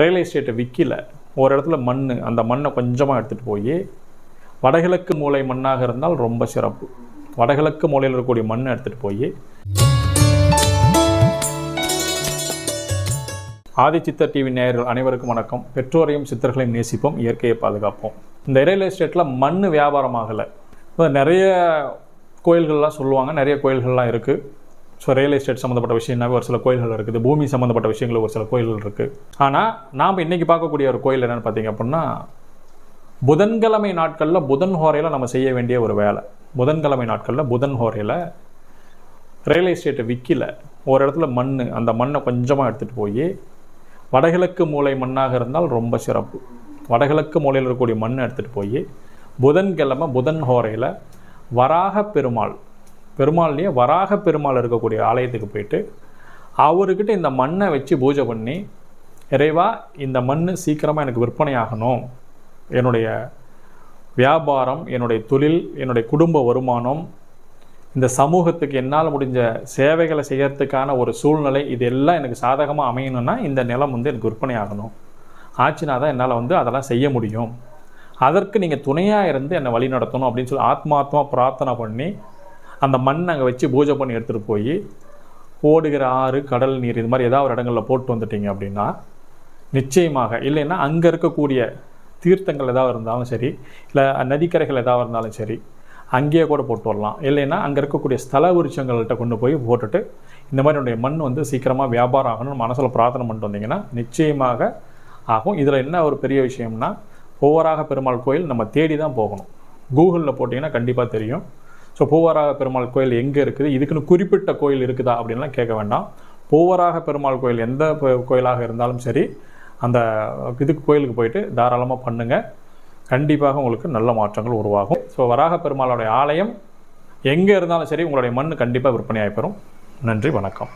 Real எஸ்டேட்டை விற்கல ஒரு இடத்துல மண் அந்த மண்ணை கொஞ்சமாக எடுத்துகிட்டு போய் வடகிழக்கு மூலை மண்ணாக இருந்தால் ரொம்ப சிறப்பு. வடகிழக்கு மூலையில் இருக்கக்கூடிய மண்ணை எடுத்துகிட்டு போய் ஆதி சித்தர் டிவி நேயர்கள் அனைவருக்கும் வணக்கம். பெற்றோரையும் சித்தர்களையும் நேசிப்போம் இயற்கையை பாதுகாப்போம். இந்த ரியல் எஸ்டேட்டில் மண் வியாபாரம் ஆகலை. நிறைய கோயில்கள்லாம் சொல்லுவாங்க நிறைய கோயில்கள்லாம் இருக்குது ஸோ ரியல் எஸ்டேட் சம்மந்தப்பட்ட விஷயம்னாவே ஒரு சில கோயில்கள் இருக்குது. பூமி சம்மந்தப்பட்ட விஷயங்கள் ஒரு சில கோயில்கள் இருக்குது ஆனால் நாம் இன்றைக்கி பார்க்கக்கூடிய ஒரு கோயில் என்னென்னு பார்த்தீங்க அப்படின்னா புதன்கிழமை நாட்களில் புதன் ஹோரையில் நம்ம செய்ய வேண்டிய ஒரு வேலை. புதன்கிழமை நாட்களில் புதன் ஹோரையில் ரியல் எஸ்டேட்டை விற்கல ஒரு இடத்துல மண் அந்த மண்ணை கொஞ்சமாக எடுத்துகிட்டு போய் வடகிழக்கு மூலை மண்ணாக இருந்தால் ரொம்ப சிறப்பு. வடகிழக்கு மூலையில் இருக்கக்கூடிய மண்ணை எடுத்துகிட்டு போய் புதன்கிழமை புதன் ஹோரையில் வராக பெருமாள் பெருமாள்லேயே வராக பெருமாள் இருக்கக்கூடிய ஆலயத்துக்கு போயிட்டு அவர்கிட்ட இந்த மண்ணை வச்சு பூஜை பண்ணி இறைவா இந்த மண் சீக்கிரமாக எனக்கு விற்பனை ஆகணும் என்னுடைய வியாபாரம் என்னுடைய தொழில் என்னுடைய குடும்ப வருமானம் இந்த சமூகத்துக்கு என்னால் முடிஞ்ச சேவைகளை செய்கிறதுக்கான ஒரு சூழ்நிலை இது எல்லாம் எனக்கு சாதகமாக அமையணும்னா இந்த நிலம் வந்து எனக்கு விற்பனை ஆகணும் ஆச்சுனா தான் என்னால் வந்து அதெல்லாம் செய்ய முடியும். அதற்கு நீங்கள் துணையாக இருந்து என்னை வழி நடத்தணும் அப்படின்னு சொல்லி ஆத்மாத்மா பிரார்த்தனை பண்ணி அந்த மண் அங்கே வச்சு பூஜை பண்ணி எடுத்துகிட்டு போய் ஓடுகிற ஆறு கடல் நீர் இது மாதிரி ஏதாவது ஒரு இடங்களில் போட்டு வந்துட்டீங்க அப்படின்னா நிச்சயமாக இல்லைன்னா அங்கே இருக்கக்கூடிய தீர்த்தங்கள் ஏதாவது இருந்தாலும் சரி இல்லை நதிக்கரைகள் ஏதாவது இருந்தாலும் சரி அங்கேயே கூட போட்டு வரலாம். இல்லைன்னா அங்கே இருக்கக்கூடிய ஸ்தல விருட்சங்கள்கிட்ட கொண்டு போய் போட்டுட்டு இந்த மாதிரி என்னுடைய மண் வந்து சீக்கிரமாக வியாபாரம் ஆகணும்னு மனசில் பிரார்த்தனை பண்ணிட்டு வந்தீங்கன்னா நிச்சயமாக ஆகும். இதில் என்ன ஒரு பெரிய விஷயம்னா ஓவராக பெருமாள் கோயில் நம்ம தேடி தான் போகணும். கூகுளில் போட்டிங்கன்னா கண்டிப்பாக தெரியும். ஸோ பூவராக பெருமாள் கோயில் எங்கே இருக்குது? இதுக்குன்னு குறிப்பிட்ட கோயில் இருக்குதா அப்படின்லாம் கேட்க வேண்டாம். பூவராக பெருமாள் கோயில் எந்த கோயிலாக இருந்தாலும் சரி அந்த இதுக்கு கோயிலுக்கு போயிட்டு தாராளமாக பண்ணுங்கள் கண்டிப்பாக உங்களுக்கு நல்ல மாற்றங்கள் உருவாகும். ஸோ வராக பெருமாளுடைய ஆலயம் எங்கே இருந்தாலும் சரி உங்களுடைய மண் கண்டிப்பாக விற்பனை பெறும். நன்றி வணக்கம்.